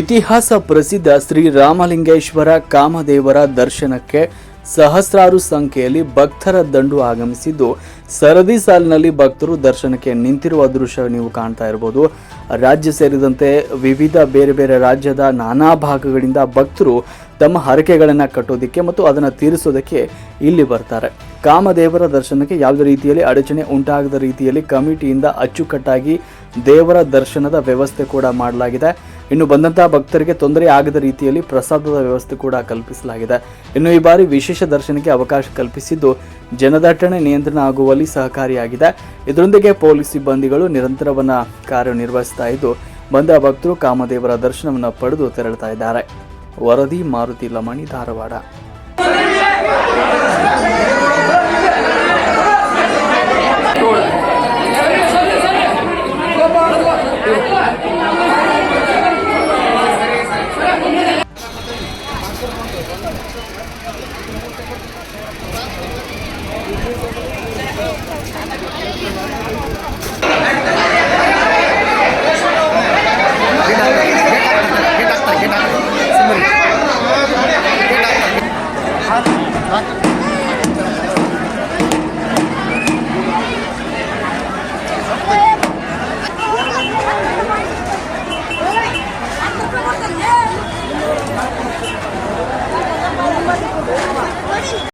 ಇತಿಹಾಸ ಪ್ರಸಿದ್ಧ ಶ್ರೀ ರಾಮಲಿಂಗೇಶ್ವರ ಕಾಮದೇವರ ದರ್ಶನಕ್ಕೆ ಸಹಸ್ರಾರು ಸಂಖ್ಯೆಯಲ್ಲಿ ಭಕ್ತರ ದಂಡು ಆಗಮಿಸಿದ್ದು, ಸರದಿ ಸಾಲಿನಲ್ಲಿ ಭಕ್ತರು ದರ್ಶನಕ್ಕೆ ನಿಂತಿರುವ ದೃಶ್ಯ ನೀವು ಕಾಣ್ತಾ ಇರಬಹುದು ರಾಜ್ಯ ಸೇರಿದಂತೆ ವಿವಿಧ ಬೇರೆ ಬೇರೆ ರಾಜ್ಯದ ನಾನಾ ಭಾಗಗಳಿಂದ ಭಕ್ತರು ತಮ್ಮ ಹರಕೆಗಳನ್ನು ಕಟ್ಟೋದಕ್ಕೆ ಮತ್ತು ಅದನ್ನು ತೀರಿಸೋದಕ್ಕೆ ಇಲ್ಲಿ ಬರ್ತಾರೆ. ಕಾಮದೇವರ ದರ್ಶನಕ್ಕೆ ಯಾವುದೇ ರೀತಿಯಲ್ಲಿ ಅಡಚಣೆ ಉಂಟಾಗದ ರೀತಿಯಲ್ಲಿ ಕಮಿಟಿಯಿಂದ ಅಚ್ಚುಕಟ್ಟಾಗಿ ದೇವರ ದರ್ಶನದ ವ್ಯವಸ್ಥೆ ಕೂಡ ಮಾಡಲಾಗಿದೆ. ಇನ್ನು ಬಂದಂತಹ ಭಕ್ತರಿಗೆ ತೊಂದರೆ ಆಗದ ರೀತಿಯಲ್ಲಿ ಪ್ರಸಾದದ ವ್ಯವಸ್ಥೆ ಕೂಡ ಕಲ್ಪಿಸಲಾಗಿದೆ. ಇನ್ನು ಈ ಬಾರಿ ವಿಶೇಷ ದರ್ಶನಕ್ಕೆ ಅವಕಾಶ ಕಲ್ಪಿಸಿದ್ದು ಜನದಟ್ಟಣೆ ನಿಯಂತ್ರಣ ಆಗುವಲ್ಲಿ ಸಹಕಾರಿಯಾಗಿದೆ. ಇದರೊಂದಿಗೆ ಪೊಲೀಸ್ ಸಿಬ್ಬಂದಿಗಳು ನಿರಂತರವನ್ನ ಕಾರ್ಯನಿರ್ವಹಿಸ್ತಾ ಇದ್ದು ಬಂದ ಭಕ್ತರು ಕಾಮದೇವರ ದರ್ಶನವನ್ನು ಪಡೆದು ತೆರಳುತ್ತಾ ಇದ್ದಾರೆ. ವರದಿ ಮಾರುತಿ ಲಮಣಿ ಧಾರವಾಡ. Thank you.